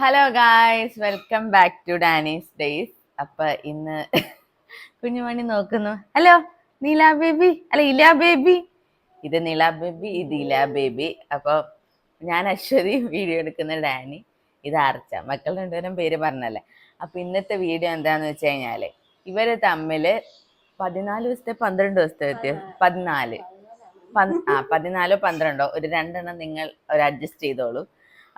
Hello guys welcome back to Dani's days അപ്പൊ ഇന്ന് കുഞ്ഞുമണി നോക്കുന്നു. ഹലോ നീല ബേബി അല്ല ഇല ബേബി ഇത് നീല ബേബി ഇത് ഇല ബേബി അപ്പൊ ഞാൻ അശ്വതി വീഡിയോ എടുക്കുന്ന ഡാനി ഇത് ആർച്ച. മക്കൾ രണ്ടുപേരും പേര് പറഞ്ഞല്ലേ? അപ്പൊ ഇന്നത്തെ വീഡിയോ എന്താന്ന് വെച്ച് കഴിഞ്ഞാൽ ഇവർ തമ്മിൽ പതിനാല് ദിവസത്തെ പന്ത്രണ്ട് ദിവസത്തെ വ്യത്യാസം. പതിനാല്. ആ പതിനാലോ പന്ത്രണ്ടോ? ഒരു രണ്ടെണ്ണം നിങ്ങൾ ഒരു അഡ്ജസ്റ്റ് ചെയ്തോളൂ.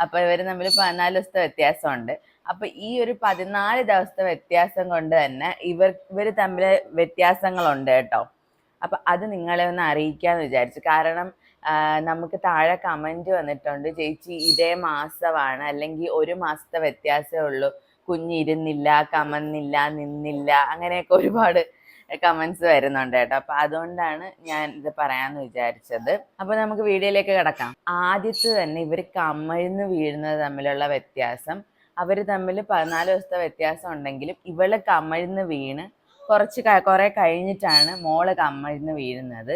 അപ്പൊ ഇവർ തമ്മിൽ പതിനാല് ദിവസത്തെ വ്യത്യാസമുണ്ട്. അപ്പൊ ഈ ഒരു പതിനാല് ദിവസത്തെ വ്യത്യാസം കൊണ്ട് തന്നെ ഇവർ ഇവർ തമ്മിൽ വ്യത്യാസങ്ങളുണ്ട് കേട്ടോ. അപ്പൊ അത് നിങ്ങളെ ഒന്ന് അറിയിക്കാന്ന് വിചാരിച്ചു. കാരണം നമുക്ക് താഴെ കമന്റ് വന്നിട്ടുണ്ട് ചേച്ചി ഇതേ മാസമാണ്. അല്ലെങ്കിൽ ഒരു മാസത്തെ വ്യത്യാസമേ ഉള്ളൂ. കുഞ്ഞിരുന്നില്ല കമന്നില്ല നിന്നില്ല. അങ്ങനെയൊക്കെ ഒരുപാട് കമന്റ്സ് വരുന്നുണ്ട് കേട്ടോ. അപ്പൊ അതുകൊണ്ടാണ് ഞാൻ ഇത് പറയാന്ന് വിചാരിച്ചത്. അപ്പൊ നമുക്ക് വീഡിയോയിലേക്ക് കിടക്കാം. ആദ്യത്തെ തന്നെ ഇവർ കമഴ്ന്ന് വീഴുന്നത് തമ്മിലുള്ള വ്യത്യാസം. അവർ തമ്മിൽ പതിനാല് ദിവസത്തെ വ്യത്യാസം ഉണ്ടെങ്കിലും ഇവൾ കമഴ്ന്ന് വീണ് കുറച്ച് കുറെ കഴിഞ്ഞിട്ടാണ് മോൾ കമഴ്ന്ന് വീഴുന്നത്.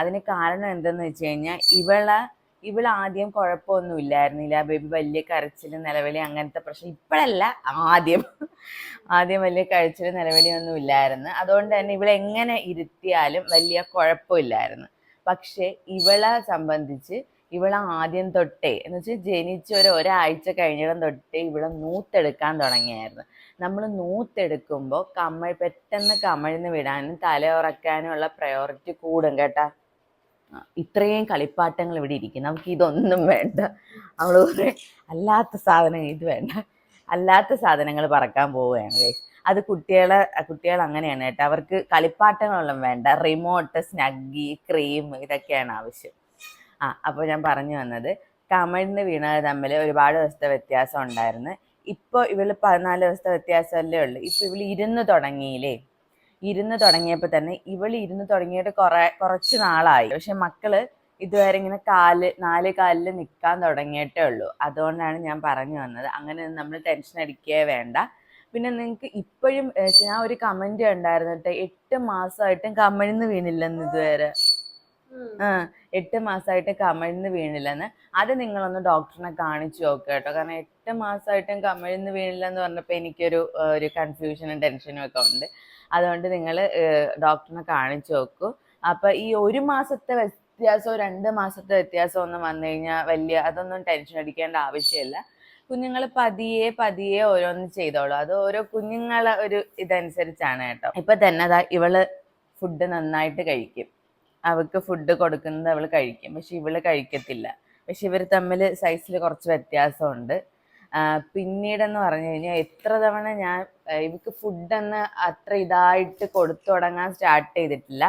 അതിന് കാരണം എന്തെന്ന് വെച്ച് കഴിഞ്ഞാൽ ഇവളെ ഇവൾ ആദ്യം കുഴപ്പമൊന്നും ഇല്ലായിരുന്നില്ല ബേബി വലിയ കരച്ചിൽ നിലവിളി അങ്ങനത്തെ പ്രശ്നം ഇപ്പോഴല്ല. ആദ്യം ആദ്യം വലിയ കരച്ചിൽ നിലവിളി ഒന്നും ഇല്ലായിരുന്നു. അതുകൊണ്ട് തന്നെ ഇവളെങ്ങനെ ഇരുത്തിയാലും വലിയ കുഴപ്പമില്ലായിരുന്നു. പക്ഷേ ഇവളെ സംബന്ധിച്ച് ഇവളെ ആദ്യം തൊട്ടേ എന്ന് വെച്ചാൽ ജനിച്ച ഒരു ഒരാഴ്ച കഴിഞ്ഞിടം തൊട്ടേ ഇവളെ നൂത്തെടുക്കാൻ തുടങ്ങിയായിരുന്നു. നമ്മൾ നൂത്തെടുക്കുമ്പോൾ കമ്മൾ പെട്ടെന്ന് കമഴ്ന്ന് വിടാനും തല ഉറക്കാനും ഉള്ള പ്രയോറിറ്റി കൂടും കേട്ടാ. ഇത്രയും കളിപ്പാട്ടങ്ങൾ ഇവിടെ ഇരിക്കുന്നു. നമുക്ക് ഇതൊന്നും വേണ്ട. അവൾ പറയും അല്ലാത്ത സാധനം ഇത് വേണ്ട. അല്ലാത്ത സാധനങ്ങൾ പറക്കാൻ പോവുകയാണ് ഗൈസ് അത് കുട്ടികളെ കുട്ടികൾ അങ്ങനെയാണ് കേട്ടോ. അവർക്ക് കളിപ്പാട്ടങ്ങളൊന്നും വേണ്ട. റിമോട്ട് സ്നഗ്ഗി ക്രീം ഇതൊക്കെയാണ് ആവശ്യം. ആ അപ്പോൾ ഞാൻ പറഞ്ഞു വന്നത് കമഴ്ന്ന് വീണത് തമ്മിൽ ഒരുപാട് ദിവസത്തെ വ്യത്യാസം ഉണ്ടായിരുന്നു. ഇപ്പോൾ ഇവൾ പതിനാല് ദിവസത്തെ വ്യത്യാസമല്ലേ ഉള്ളൂ. ഇപ്പോൾ ഇവൾ ഇരുന്ന് തുടങ്ങിയില്ലേ? ഇരുന്ന് തുടങ്ങിയപ്പോൾ തന്നെ ഇവൾ ഇരുന്ന് തുടങ്ങിയിട്ട് കുറെ കുറച്ച് നാളായി. പക്ഷെ മക്കൾ ഇതുവരെ ഇങ്ങനെ കാൽ നാല് കാലിൽ നിൽക്കാൻ തുടങ്ങിയിട്ടേ ഉള്ളൂ. അതുകൊണ്ടാണ് ഞാൻ പറഞ്ഞു വന്നത്. അങ്ങനെ നമ്മൾ ടെൻഷൻ അടിക്കുകയേ വേണ്ട. പിന്നെ നിങ്ങൾക്ക് ഇപ്പോഴും ഞാൻ ഒരു കമന്റ് ഉണ്ടായിരുന്നിട്ട് എട്ട് മാസമായിട്ടും കമഴ്ന്ന് വീണില്ലെന്ന് ഇതുവരെ. എട്ട് മാസമായിട്ട് കമഴ്ന്ന് വീണില്ലെന്ന്. അത് നിങ്ങളൊന്ന് ഡോക്ടറിനെ കാണിച്ചു നോക്കുക കേട്ടോ കാരണം എട്ട് മാസമായിട്ടും കമഴ്ന്ന് വീണില്ലെന്ന് പറഞ്ഞപ്പോൾ എനിക്കൊരു ഒരു കൺഫ്യൂഷനും ടെൻഷനും ഒക്കെ ഉണ്ട്. അതുകൊണ്ട് നിങ്ങൾ ഡോക്ടറിനെ കാണിച്ചു നോക്കൂ. അപ്പൊ ഈ ഒരു മാസത്തെ വ്യത്യാസമോ രണ്ട് മാസത്തെ വ്യത്യാസമോ ഒന്നും വന്നു കഴിഞ്ഞാൽ വലിയ അതൊന്നും ടെൻഷൻ അടിക്കേണ്ട ആവശ്യമില്ല. കുഞ്ഞുങ്ങൾ പതിയെ പതിയെ ഓരോന്ന് ചെയ്തോളൂ. അത് ഓരോ കുഞ്ഞുങ്ങളെ ഒരു ഇതനുസരിച്ചാണ് കേട്ടോ. ഇപ്പൊ തന്നെ ഇവൾ ഫുഡ് നന്നായിട്ട് കഴിക്കും. അവൾക്ക് ഫുഡ് കൊടുക്കുന്നത് അവൾ കഴിക്കും. പക്ഷെ ഇവൾ കഴിക്കത്തില്ല. പക്ഷെ ഇവർ തമ്മിൽ സൈസിൽ കുറച്ച് വ്യത്യാസമുണ്ട്. പിന്നീടെന്ന് പറഞ്ഞു കഴിഞ്ഞാൽ എത്ര തവണ ഞാൻ ഇവക്ക് ഫുഡൊന്ന് അത്ര ഇതായിട്ട് കൊടുത്തു തുടങ്ങാൻ സ്റ്റാർട്ട് ചെയ്തിട്ടില്ല.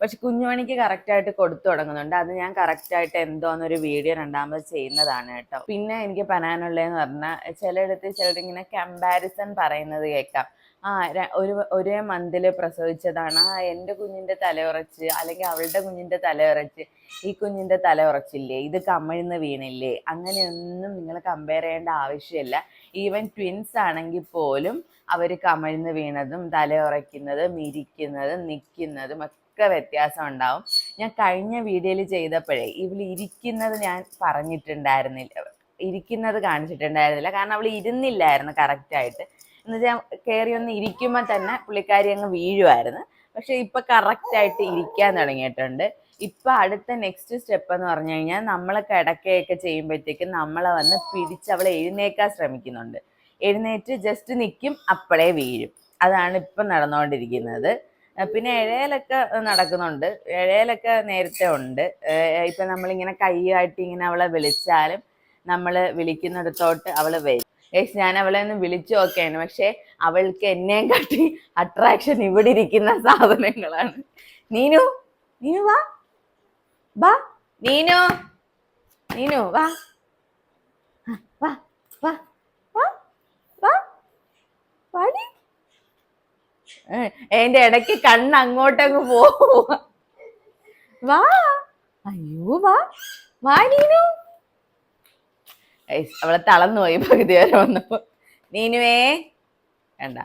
പക്ഷെ കുഞ്ഞുമണിക്ക് കറക്റ്റായിട്ട് കൊടുത്തു തുടങ്ങുന്നുണ്ട്. അത് ഞാൻ കറക്റ്റായിട്ട് എന്തോന്നൊരു വീഡിയോ രണ്ടാമത് ചെയ്യുന്നതാണ് കേട്ടോ. പിന്നെ എനിക്ക് പറയാനുള്ളതെന്ന് പറഞ്ഞാൽ ചിലയിടത്ത് ചിലരിങ്ങനെ കമ്പാരിസൺ പറയുന്നത് കേൾക്കാം. ആ ഒരു ഒരേ മന്തിൽ പ്രസവിച്ചതാണ്. ആ എന്റെ കുഞ്ഞിന്റെ തലയുറച്ച് അല്ലെങ്കിൽ അവളുടെ കുഞ്ഞിന്റെ തലയുറച്ച് ഈ കുഞ്ഞിന്റെ തല ഉറച്ചില്ലേ ഇത് കമിഴ്ന്ന് വീണില്ലേ അങ്ങനെയൊന്നും നിങ്ങൾ കമ്പയർ ചെയ്യേണ്ട ആവശ്യമില്ല. ഈവൻ ട്വിൻസ് ആണെങ്കിൽ പോലും അവർ കമിഴ്ന്ന് വീണതും തല ഉറയ്ക്കുന്നതും ഇരിക്കുന്നതും നിൽക്കുന്നതും ഒക്കെ വ്യത്യാസം ഉണ്ടാവും. ഞാൻ കഴിഞ്ഞ വീഡിയോയിൽ ചെയ്തപ്പോഴേ ഇവൾ ഇരിക്കുന്നത് ഞാൻ പറഞ്ഞിട്ടുണ്ടായിരുന്നില്ല. ഇരിക്കുന്നത് കാണിച്ചിട്ടുണ്ടായിരുന്നില്ല. കാരണം അവൾ ഇരുന്നില്ലായിരുന്നു കറക്റ്റായിട്ട് എന്നുവെച്ചാൽ കയറി ഒന്ന് ഇരിക്കുമ്പോൾ തന്നെ പുള്ളിക്കാരി അങ്ങ് വീഴുമായിരുന്നു പക്ഷെ ഇപ്പൊ കറക്റ്റായിട്ട് ഇരിക്കാൻ തുടങ്ങിയിട്ടുണ്ട്. ഇപ്പൊ അടുത്ത നെക്സ്റ്റ് സ്റ്റെപ്പ് എന്ന് പറഞ്ഞു കഴിഞ്ഞാൽ നമ്മളെ കിടക്കുകയൊക്കെ ചെയ്യുമ്പോഴത്തേക്കും നമ്മളെ വന്ന് പിടിച്ച് അവളെ എഴുന്നേക്കാൻ ശ്രമിക്കുന്നുണ്ട്. എഴുന്നേറ്റ് ജസ്റ്റ് നിൽക്കും അപ്പോഴേ വീഴും. അതാണ് ഇപ്പം നടന്നുകൊണ്ടിരിക്കുന്നത്. പിന്നെ ഇഴയിലൊക്കെ നടക്കുന്നുണ്ട്. ഇഴയിലൊക്കെ നേരത്തെ ഉണ്ട്. ഇപ്പൊ നമ്മളിങ്ങനെ കൈയായിട്ട് ഇങ്ങനെ അവളെ വിളിച്ചാലും നമ്മൾ വിളിക്കുന്നിടത്തോട്ട് അവൾ വരും. ഏസ് ഞാൻ അവളെ ഒന്ന് വിളിച്ചു നോക്കിയാണ് പക്ഷെ അവൾക്ക് എന്നെയും കാട്ടി അട്രാക്ഷൻ ഇവിടെ ഇരിക്കുന്ന സാധനങ്ങളാണ്. നീനു നീനു വാ. വാ. നീനു നീനു വാ. വാ. എന്റെ ഇടയ്ക്ക് കണ്ണ് അങ്ങോട്ടങ്ങ് പോവാ വാ. അയ്യോ വാ. വാ അവളെ തളർന്നു പോയി പകുതി വരെ വന്നപ്പോ. നീനുവേ. വേണ്ട.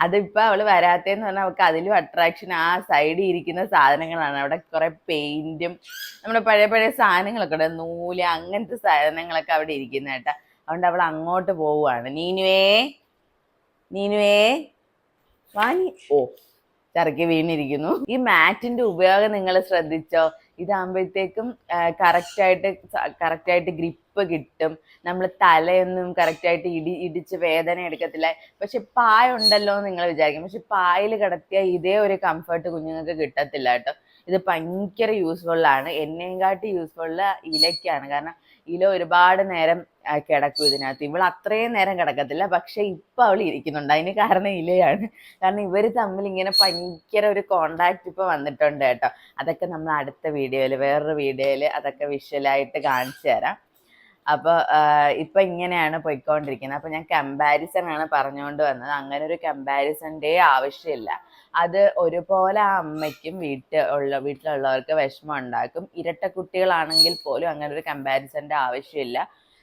അതിപ്പോ അവൾ വരാത്തേന്ന് പറഞ്ഞാൽ അവൾക്ക് അതിലും അട്രാക്ഷൻ ആ സൈഡിൽ ഇരിക്കുന്ന സാധനങ്ങളാണ്. അവിടെ കുറെ പെയിന്റും നമ്മുടെ പഴയ പഴയ സാധനങ്ങളൊക്കെ ഉണ്ട്. നൂൽ അങ്ങനത്തെ സാധനങ്ങളൊക്കെ അവിടെ ഇരിക്കുന്ന കേട്ടാ. അതുകൊണ്ട് അവൾ അങ്ങോട്ട് പോവുകയാണ് നീനുവേ. നീനുവേ. വാനി ഓ ചറക്കി വീണിരിക്കുന്നു. ഈ മാറ്റിന്റെ ഉപയോഗം നിങ്ങൾ ശ്രദ്ധിച്ചോ? ഇതാകുമ്പോഴത്തേക്കും കറക്റ്റ് ആയിട്ട് കറക്റ്റ് ആയിട്ട് ഗ്രിപ്പ് കിട്ടും. നമ്മൾ തലയൊന്നും കറക്റ്റ് ആയിട്ട് ഇടി ഇടിച്ച് വേദന എടുക്കത്തില്ല. പക്ഷെ പായ ഉണ്ടല്ലോ എന്ന് നിങ്ങൾ വിചാരിക്കും. പക്ഷെ പായൽ കിടത്തിയാൽ ഇതേ ഒരു കംഫർട്ട് കുഞ്ഞുങ്ങൾക്ക് കിട്ടത്തില്ല കേട്ടോ. ഇത് ഭയങ്കര യൂസ്ഫുള്ളാണ് എന്നെയും കാട്ടി യൂസ്ഫുൾ ഇലയ്ക്കാണ്. കാരണം ഇല ഒരുപാട് നേരം കിടക്കും ഇതിനകത്ത്. ഇവൾ അത്രയും നേരം കിടക്കത്തില്ല. പക്ഷെ ഇപ്പൊ അവൾ ഇരിക്കുന്നുണ്ട്. അതിന് കാരണം ഇലയാണ്. കാരണം ഇവർ തമ്മിൽ ഇങ്ങനെ ഭയങ്കര ഒരു കോണ്ടാക്ട് ഇപ്പൊ വന്നിട്ടുണ്ട് കേട്ടോ. അതൊക്കെ നമ്മൾ അടുത്ത വീഡിയോയിൽ വേറൊരു വീഡിയോയിൽ അതൊക്കെ വിഷ്വലായിട്ട് കാണിച്ചു തരാം. അപ്പോൾ ഇപ്പൊ ഇങ്ങനെയാണ് പോയിക്കൊണ്ടിരിക്കുന്നത്. അപ്പൊ ഞാൻ കമ്പാരിസൺ ആണ് പറഞ്ഞുകൊണ്ട് വന്നത്. അങ്ങനെ ഒരു കമ്പാരിസന്റെ ആവശ്യമില്ല. അത് ഒരുപോലെ ആ അമ്മയ്ക്കും വീട്ടിൽ ഉള്ള വീട്ടിലുള്ളവർക്ക് വിഷമം ഉണ്ടാക്കും. ഇരട്ട കുട്ടികളാണെങ്കിൽ പോലും അങ്ങനെ ഒരു കമ്പാരിസന്റെ ആവശ്യമില്ല.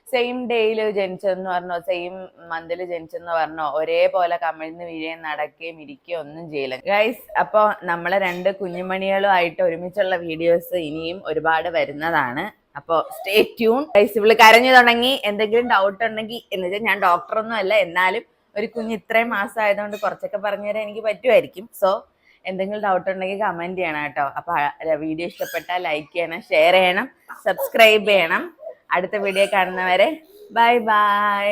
സെയിം ഡേയിൽ ജനിച്ചതെന്ന് പറഞ്ഞോ സെയിം മന്തിൽ ജനിച്ചെന്ന് പറഞ്ഞോ ഒരേപോലെ കമിഴ്ന്ന് വീഴുകയും നടക്കുകയും ഇരിക്കുകയും ഒന്നും ചെയ്യില്ല. ഗൈസ് അപ്പോൾ നമ്മളെ രണ്ട് കുഞ്ഞുമണികളുമായിട്ട് ഒരുമിച്ചുള്ള വീഡിയോസ് ഇനിയും ഒരുപാട് വരുന്നതാണ്. അപ്പോൾ സ്റ്റേ ട്യൂൺ ഇവൾ കരഞ്ഞു തുടങ്ങി. എന്തെങ്കിലും ഡൗട്ട് ഉണ്ടെങ്കിൽ എന്ന് വെച്ചാൽ ഞാൻ ഡോക്ടറൊന്നും അല്ല. എന്നാലും ഒരു കുഞ്ഞ് ഇത്രയും മാസം ആയതുകൊണ്ട് കുറച്ചൊക്കെ പറഞ്ഞു തരാൻ എനിക്ക് പറ്റുമായിരിക്കും. സോ എന്തെങ്കിലും ഡൗട്ട് ഉണ്ടെങ്കിൽ കമന്റ് ചെയ്യണം കേട്ടോ. അപ്പൊ വീഡിയോ ഇഷ്ടപ്പെട്ടാൽ ലൈക്ക് ചെയ്യണം ഷെയർ ചെയ്യണം സബ്സ്ക്രൈബ് ചെയ്യണം. അടുത്ത വീഡിയോ കാണുന്നവരെ ബൈ ബൈ